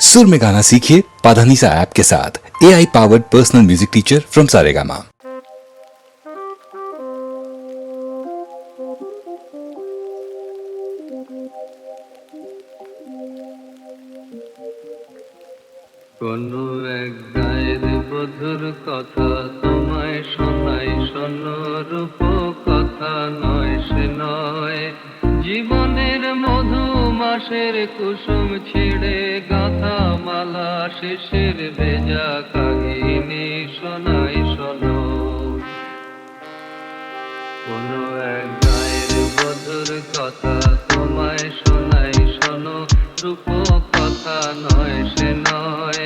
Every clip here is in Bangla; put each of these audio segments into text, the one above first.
सुर में गाना सीखिए पाधानीसा ऐप के साथ A I powered personal music teacher from Saregama কোনো এক গায়ের বধুর কথা তোমায় শোনাই শোনো রূপ কথা নয় সে নয় জীবনের মধু মাসের কুসুম ছিঁড়ে গাথা মালা শিশির ভেজা কাহিনী শোনাই শোনো। কোনো এক গায়ের কথা তোমায় শোনাই শোনো। রূপ কথা নয়, সে নয়।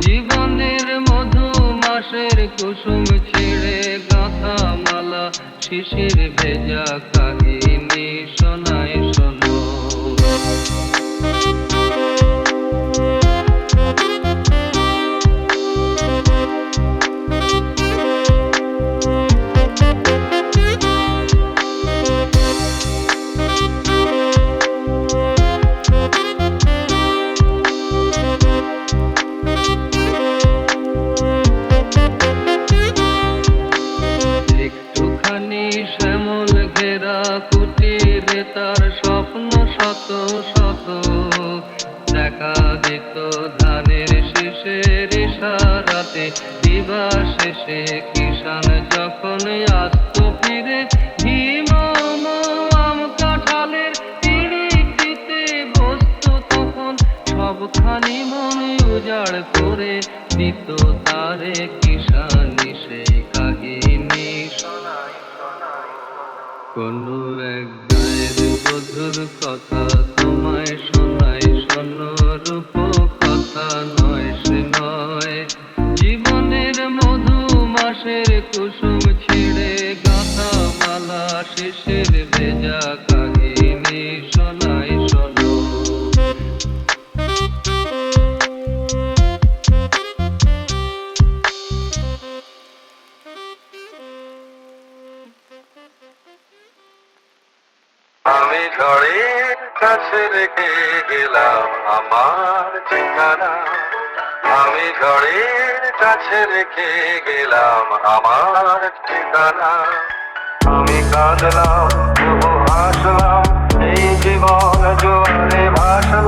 জীবনের মধু মাসের কুসুম ছিঁড়ে গাথা মালা শিশির ভেজা কাহিনী শোনো শেষে কিষান যখন আসত ফিরে ভীম আম কাঁঠালের পিড়িতে বসত তখন। সবখানি মন উজাড় করে দিত তারে কিষানি সেই কাহিনী কোনো এক গায়ের বধুর কথা তোমায় শোনো কাছে রেখে গেলাম আমার ঠিকানা। আমি ঝড়ের কাছে রেখে গেলাম আমার ঠিকানা। আমি কাঁদলাম, তবু হাসলাম, এই জীবন জোয়ারে ভাসলাম।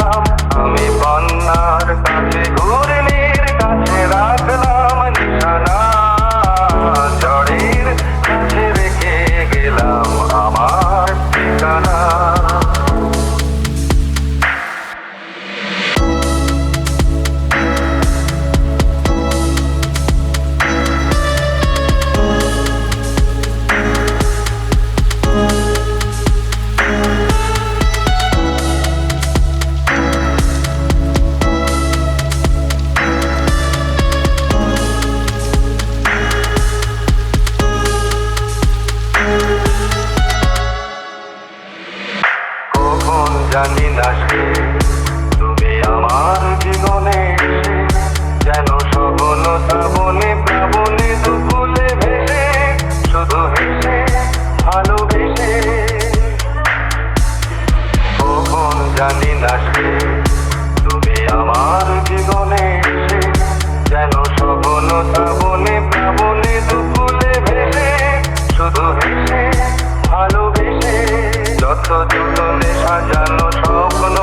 আসবে। তুমি আমার জীবনে এসে যেন সবন শ্রাবণে, প্রাবণে দুপুলে ভেসে শুধু হেসে, ভালোবেসে যত যতনে সাজানো স্বপ্ন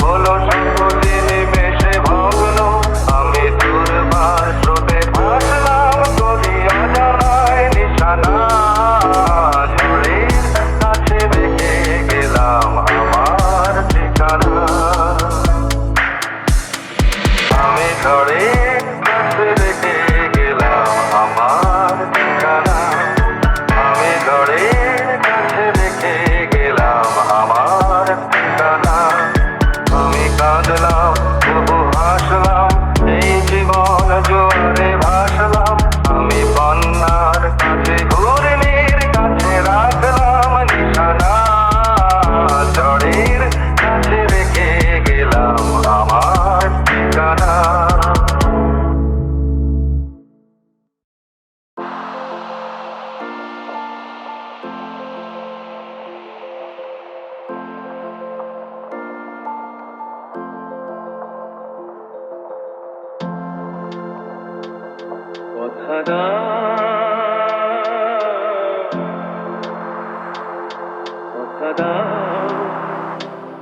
হলো সকলে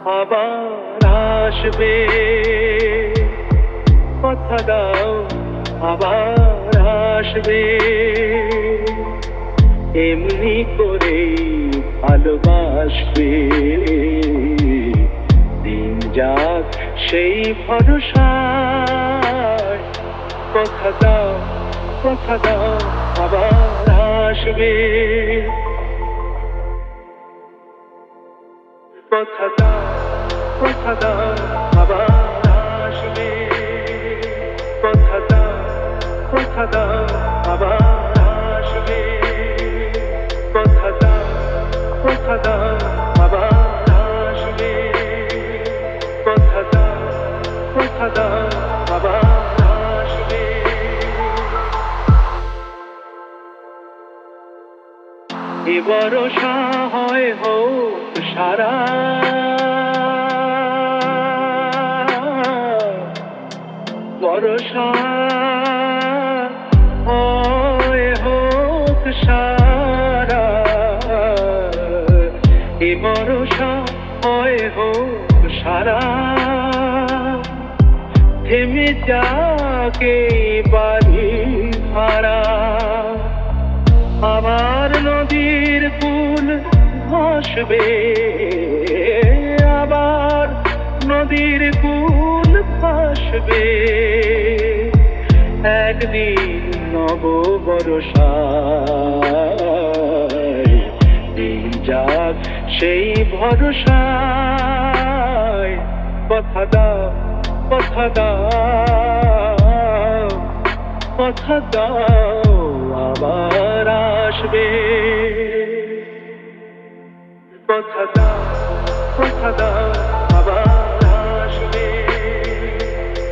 আবার আসবে, কথা দাও, আবার আসবে, এমনি করে ভালোবাসবে। দিন যাক সেই ভরসায়, কথা দাও। কথা দাও, আবার আসবে। কথা দাও কথা দাও, আবার আসবে। কথা দাও কথা দাও, আবার আসবে। কথা দাও কথা দাও এবার হয় হোক সারা। বরসা হয় সারা। এ হয় হোক সারা। থেমে যাকে বাড়ি ভাসবে আবার নদীর কুল ভাসবে। একদিন নব বরসায় যাক সেই ভরসায়। কথা দাও কথা দাও, কথা আবার আসবে। কথা দাও আবার আসবে।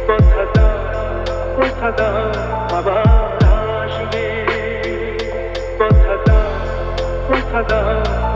কথা দাও কথা দাও আবার আসবে। কথা দাও কথা দাও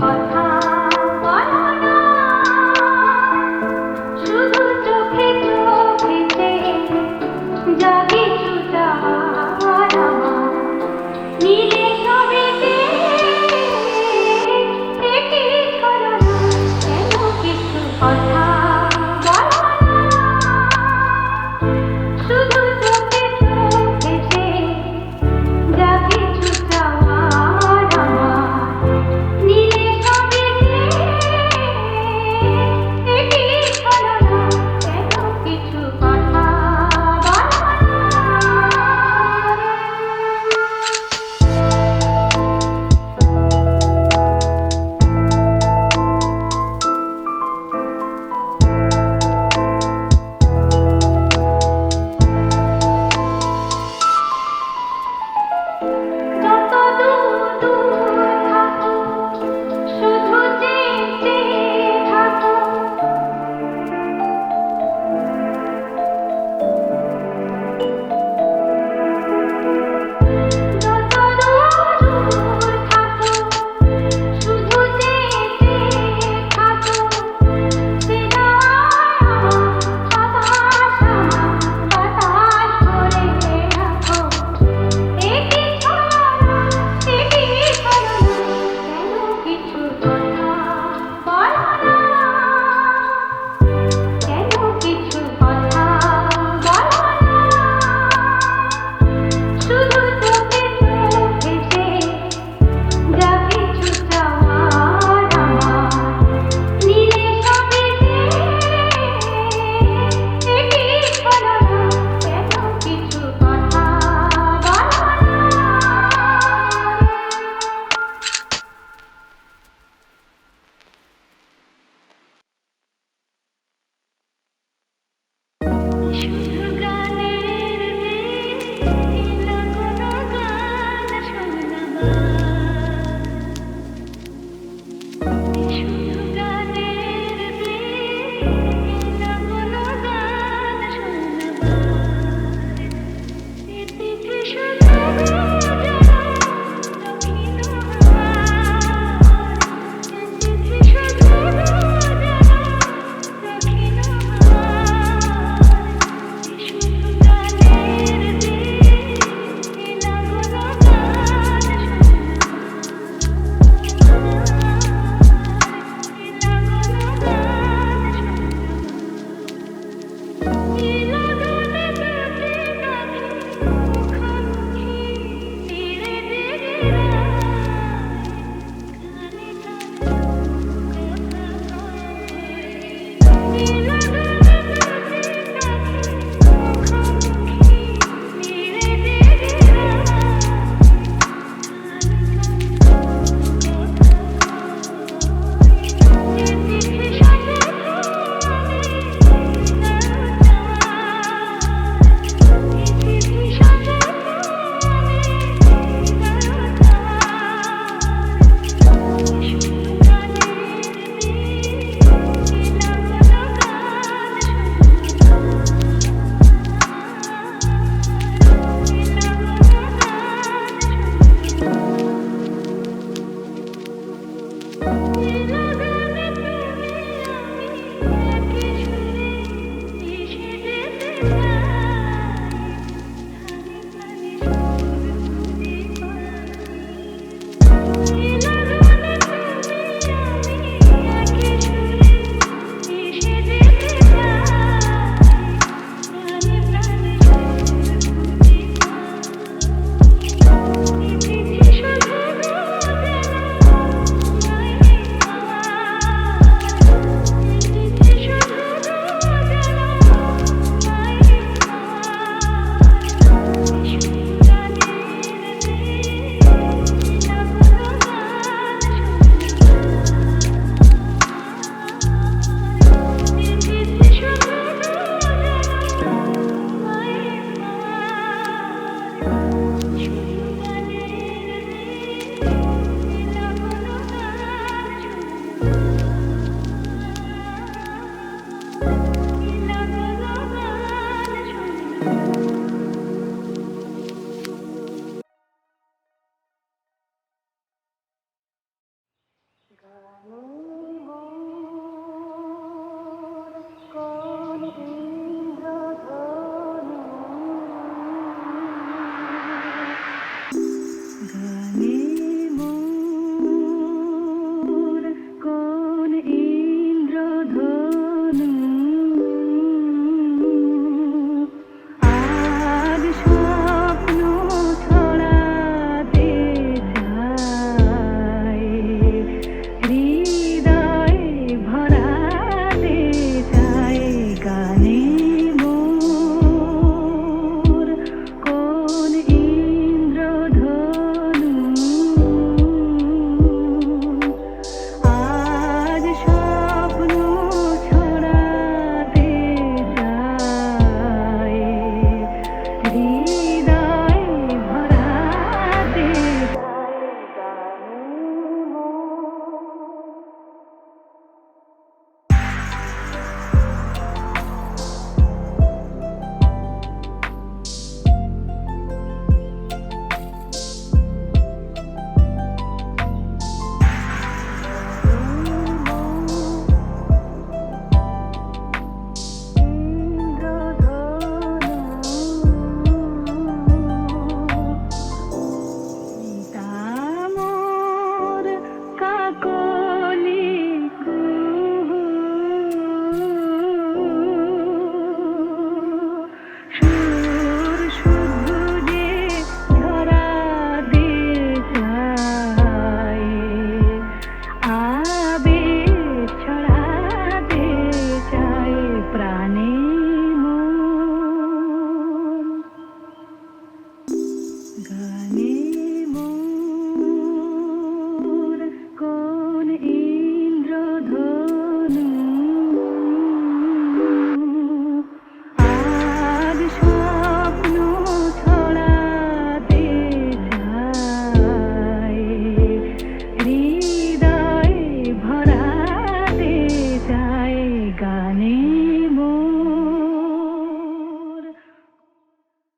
heart.